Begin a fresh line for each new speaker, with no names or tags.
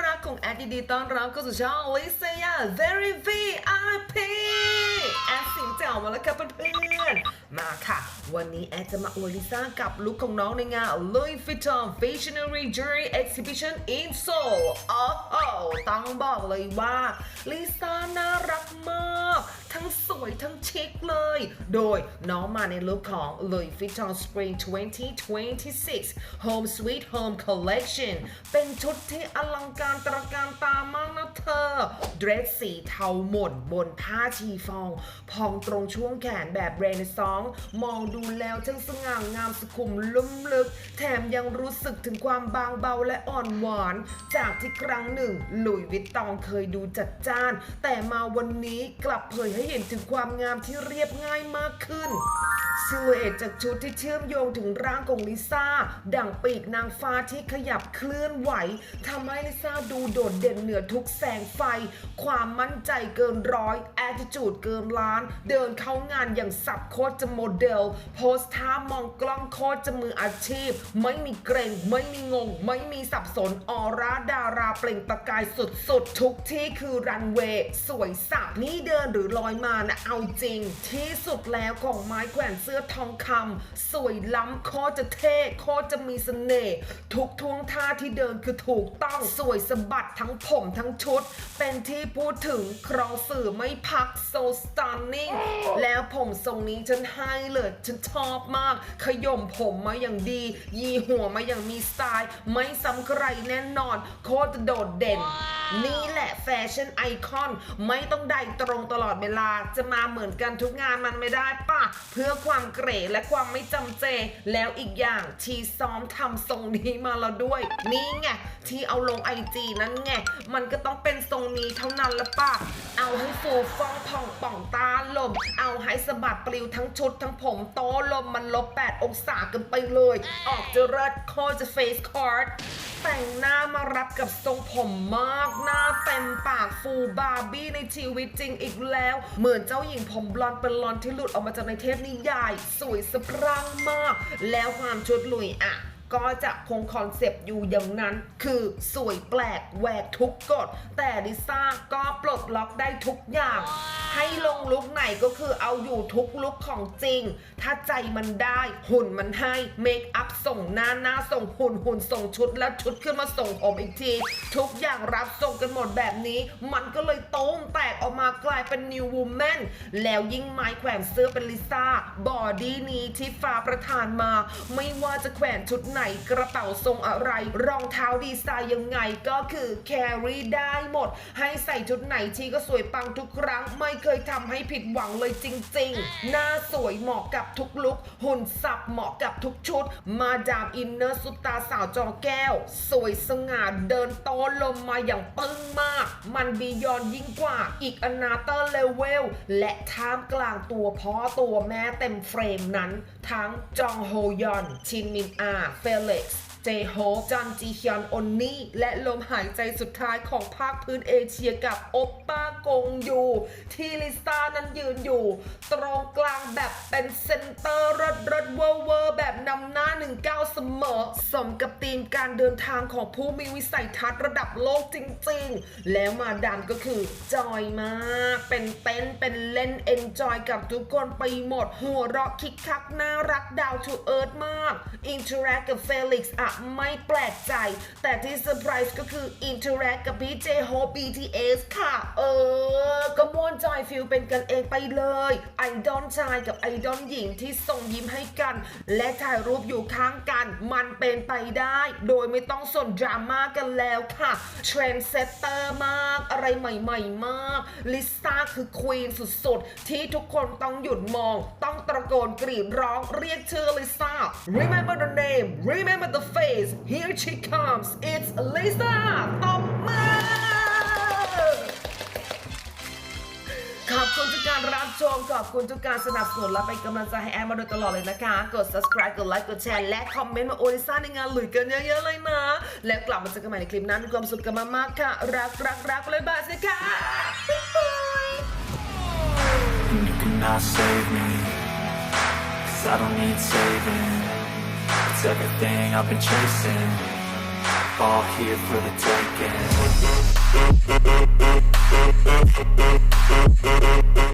ดีต้อนรับก็สู่ช่องลิซยา Very VIP แอดสิงเจ๋วมาแล้วค่ะเพื่อนๆ มาค่ะ วันนี้แอดจะมาอวยลิซ่ากับลุคของน้องในงาน Louis Vuitton Visionary Jewelry Exhibition in Seoul โอ้โหต้องบอกเลยว่าลิซ่าน่ารักมาก วยทั้งชิคเลย โดยน้องมาในลุคของ Louis Vuitton Spring 2026 Home Sweet Home Collection เป็นชุดที่อลังการตระการตามากนะเธอ เดรสสีเทาหม่นบนผ้าชีฟอง พองตรงช่วงแขนแบบเรนซองมองดูแล้วช่างสง่างามสุขุมลุ่มลึก แถมยังรู้สึกถึงความบางเบาและอ่อนหวาน จากที่ครั้งหนึ่ง หลุยวิตตองเคยดูจัดจ้าน แต่มาวันนี้กลับเผยให้เห็นถึงความความงามที่เรียบง่ายมากขึ้นซิลูเอตจากชุดที่เชื่อมโยงถึงร่างของลิซ่า ดั่งปีกนางฟ้าที่ขยับเคลื่อนไหวทำให้ลิซ่าดูโดดเด่นเหนือทุกแสงไฟ ความมั่นใจเกินร้อยแอ t จูดเกินล้าน เดินเข้างานอย่างสับโคตรจะโมเดล โพสท่ามองกล้องโคตรจะมืออาชีพ ไม่มีเกรงไม่มีงง ไม่มีสับสนออร่าดาราเปล่งประกายสุดๆ ทุกที่คือรันเวย์สวยสับนี่เดินหรือลอยมานะเอาจริง ที่สุดแล้วของไม้แขวนเสื้อทองคำสวยล้ำโคตรจะเท่โคตรจะมีเสน่ห์ทุกท่วงท่าที่เดินคือถูกต้องสวยสะบัดทั้งผมทั้งชุด เป็นที่พูดถึงครองสื่อไม่พัก so stunning แล้วผมทรงนี้ฉันให้เลยฉันชอบมาก ขย่มผมมาอย่างดี ยีหัวมาอย่างมีสไตล์ ไม่ซ้ำใครแน่นอน โคตรจะโดดเด่น นี่แหละแฟชั่นไอคอน ไม่ต้องได้ตรงตลอดเวลา จะมาเหมือนกันทุกงานมันไม่ได้ป่ะ เพื่อความเก๋และความไม่จำเจ แล้วอีกอย่างชีซ้อมทำทรงนี้มาแล้วด้วย นี่ไงที่เอาลงไอจีนั้นไง มันก็ต้องเป็นทรงนี้เท่านั้นละป่ะ เอาให้ฟูฟ่องผ่องป่องตาลม เอาให้สะบัดปลิวทั้งชุดทั้งผมโตลมมันลบ 8 องศากันไปเลย ออกจะเลิศโคตรจะเฟสคอร์ดแต่งหน้ามารับกับทรงผมมากหน้าเต็มปากฟูบาร์บี้ในชีวิตจริงอีกแล้ว เหมือนเจ้าหญิงผมบลอนด์เป็นลอนที่หลุดออกมาจากในเทพนิยาย สวยสะพรั่งมาก แล้วความชุดลุยอะ ก็จะคงคอนเซปต์อยู่อย่างนั้น คือสวยแปลกแหวกทุกกฎ แต่ลิซ่าก็ปลดล็อกได้ทุกอย่าง ให้ลงลุกไหนก็คือเอาอยู่ทุกลุกของจริง ถ้าใจมันได้หุ่นมันให้เมคอัพส่งหน้าหน้าส่งหุ่นหุ่นส่งชุดแล้วชุดขึ้นมาส่งผมอีกที ทุกอย่างรับส่งกันหมดแบบนี้ มันก็เลยโต้งแตกออกมากลายเป็น New Woman แล้วยิ่งไม้แขวนเสื้อเป็นลิซ่าบอดี้นี้ที่ฟ้าประทานมา ไม่ว่าจะแขวนชุดไหนกระเป๋าทรงอะไร รองเท้าดีไซน์ยังไงก็คือแครี่ได้หมด ให้ใส่ชุดไหนที่ก็สวยปังทุกครั้ง ไม่เคยทำให้ผิดหวังเลยจริง ๆ หน้าสวยเหมาะกับทุกลุคหุ่นสับเหมาะกับทุกชุด มาดามอินเนอร์สุดตาสาวจอแก้ว สวยสง่าเดินโตลมมาอย่างปึ้งมาก มันบียอนยิ่งกว่าอีกอนาเตอร์เลเวลและท่ามกลางตัวพ่อตัวแม่เต็มเฟรมนั้น ทั้งจองโฮยอน ชินมินอา เฟลิกซ์เจโฮปจันจีฮยอนอนนี่ และลมหายใจสุดท้ายของภาคพื้นเอเชียกับโอปป้ากงยูที่ลิซ่านั้นยืนอยู่ ตรงกลาง แบบเป็นเซนเตอร์รถรถเวอร์เวอร์แบบนำหน้า 19 เสมอ สมกับธีมการเดินทางของผู้มีวิสัยทัศน์ระดับโลกจริงๆ แล้วมาดามก็คือจอยมาก เป็นเต้นเป็นเล่นเอนจอยกับทุกคนไปหมด หัวเราะคิกคักน่ารักดาวทูเอิร์ธมาก อินเทอร์แอคกับเฟลิกซ์อะไม่แปลกใจ แต่ที่เซอร์ไพรส์ก็คืออินเทอร์แอคกับพี่เจโฮ BTS ค่ะ เออ ก็ม่วนจอยฟิลเป็นกันเองไปเลย ไอดอลชายกับไอดอลหญิงที่ส่งยิ้มให้กัน และถ่ายรูปอยู่ข้างกัน มันเป็นไปได้ โดยไม่ต้องสนดราม่ากันแล้วค่ะเทรนเซตเตอร์มากอะไรใหม่ๆมากลิซ่าคือควีนสุดๆ ที่ทุกคนต้องหยุดมอง ต้องตะโกนกรีดร้องเรียกชื่อลิซ่า remember the name remember the face here she comes it's Lisa ตบมือ ขอบคุณทุกการรับชม ขอบคุณทุกการสนับสนุนและเป็นกำลังใจให้แอมมาโดยตลอดเลยนะคะ กด subscribe กดไลค์กดแชร์และคอมเมนต์มาโอลิซ่าในงานหลุยกันเยอะๆเลยนะ แล้วกลับมาเจอกันใหม่ในคลิปหน้ามีความสุขกันมากๆค่ะ รักรักรักเลยบายสิค่ะบ๊ายบาย
You cannot save me Cause I don't need saving It's everything I've been chasing All here for the taking Ella se llama Ella.